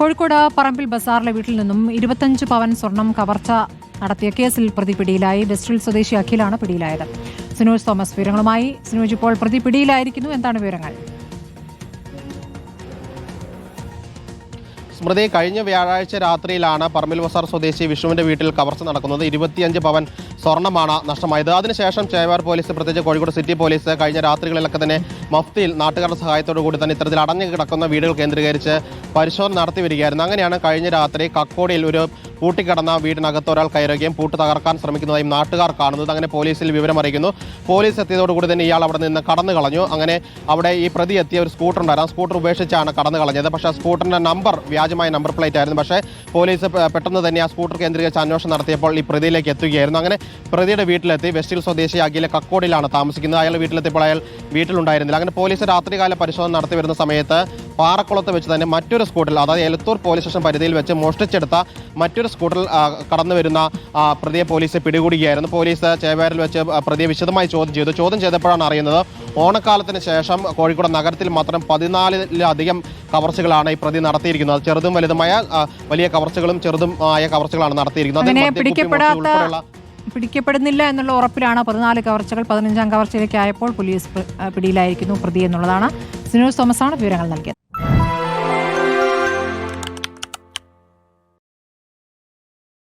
കോഴിക്കോട് പറമ്പിൽ ബസാറിലെ വീട്ടിൽ നിന്നും ഇരുപത്തഞ്ച് പവൻ സ്വർണം കവർച്ച നടത്തിയ കേസിൽ പ്രതി പിടിയിലായി. വെസ്റ്റിൽ സ്വദേശി അഖിലാണ് പിടിയിലായത്. സിനോജ് തോമസ് വിവരങ്ങളുമായി. സിനോജ് ഇപ്പോൾ പ്രതി പിടിയിലായിരിക്കുന്നു. എന്താണ് വിവരങ്ങൾ? സ്മൃതി കഴിഞ്ഞ വ്യാഴാഴ്ച രാത്രിയിലാണ് പറമ്പിൽ ബസാർ സ്വദേശി വിഷ്ണുവിന്റെ വീട്ടിൽ കവർച്ച നടക്കുന്നത്. ഇരുപത്തിയഞ്ച് പവൻ സ്വർണമാണ് നഷ്ടമായത്. അതിനുശേഷം ചേവാർ പോലീസ് പ്രത്യേകിച്ച് കോഴിക്കോട് സിറ്റി പോലീസ് കഴിഞ്ഞ രാത്രികളിലൊക്കെ തന്നെ മഫ്തിയിൽ നാട്ടുകാരുടെ സഹായത്തോടു കൂടി തന്നെ ഇത്തരത്തിൽ അടഞ്ഞു കിടക്കുന്ന വീടുകൾ കേന്ദ്രീകരിച്ച് പരിശോധന നടത്തി വരികയായിരുന്നു. അങ്ങനെയാണ് കഴിഞ്ഞ രാത്രി കക്കോടിയിൽ ഒരു പൂട്ടിക്കിടന്ന വീടിനകത്ത് ഒരാൾ കയറുകയും പൂട്ട് തകർക്കാൻ ശ്രമിക്കുന്നതായും നാട്ടുകാർ കാണുന്നത്. അങ്ങനെ പോലീസിൽ വിവരം അറിയിക്കുന്നു പോലീസ് എത്തിയതോടുകൂടി തന്നെ ഇയാൾ അവിടെ നിന്ന് കടന്നു കളഞ്ഞു. അങ്ങനെ അവിടെ ഈ പ്രതി എത്തിയ ഒരു സ്കൂട്ടർ ഉണ്ടായിരുന്നു സ്കൂട്ടർ ഉപേക്ഷിച്ചാണ് കടന്നു കളഞ്ഞത്. പക്ഷേ സ്കൂട്ടറിന്റെ നമ്പർ വ്യാജമായ നമ്പർ പ്ലേറ്റ് ആയിരുന്നു. പക്ഷേ പോലീസ് പെട്ടെന്ന് തന്നെ ആ സ്കൂട്ടർ കേന്ദ്രീകരിച്ച് അന്വേഷണം നടത്തിയപ്പോൾ ഈ പ്രതിയിലേക്ക് എത്തുകയായിരുന്നു. അങ്ങനെ പ്രതിയുടെ വീട്ടിലെത്തി. വെസ്റ്റിൽ സ്വദേശി അഖിലെ കക്കോടിലാണ് താമസിക്കുന്നത്. അയാൾ വീട്ടിലെത്തിയപ്പോൾ അയാൾ വീട്ടിലുണ്ടായിരുന്നില്ല. അങ്ങനെ പോലീസ് രാത്രികാല പരിശോധന നടത്തി വരുന്ന സമയത്ത് പാറക്കുളത്ത് വെച്ച് തന്നെ മറ്റൊരു സ്കൂട്ടറിൽ അതായത് എലത്തൂർ പോലീസ് സ്റ്റേഷൻ പരിധിയിൽ വെച്ച് മോഷ്ടിച്ചെടുത്ത മറ്റൊരു സ്കൂട്ടറിൽ കടന്നു വരുന്ന പ്രതിയെ പോലീസ് പിടികൂടുകയായിരുന്നു. പോലീസ് ചേവേരിൽ വെച്ച് പ്രതിയെ വിശദമായി ചോദ്യം ചെയ്തു. ചോദ്യം ചെയ്തപ്പോഴാണ് അറിയുന്നത് ഓണക്കാലത്തിന് ശേഷം കോഴിക്കോട് നഗരത്തിൽ മാത്രം പതിനാലിലധികം കവർച്ചകളാണ് ഈ പ്രതി നടത്തിയിരിക്കുന്നത്. ചെറുതും വലുതുമായ വലിയ കവർച്ചകളും ചെറുതും ആയ കവർച്ചകളാണ് നടത്തിയിരിക്കുന്നത്. പിടിക്കപ്പെടുന്നില്ല എന്നുള്ള ഉറപ്പിലാണ് പതിനാല് കവർച്ചകൾ പതിനഞ്ചാം കവർച്ചയിലേക്ക് ആയപ്പോൾ പോലീസ് പിടിയിലായിരിക്കുന്നു പ്രതി എന്നുള്ളതാണ്. സിനോസ് തോമസ് ആണ് വിവരങ്ങൾ നൽകിയത്.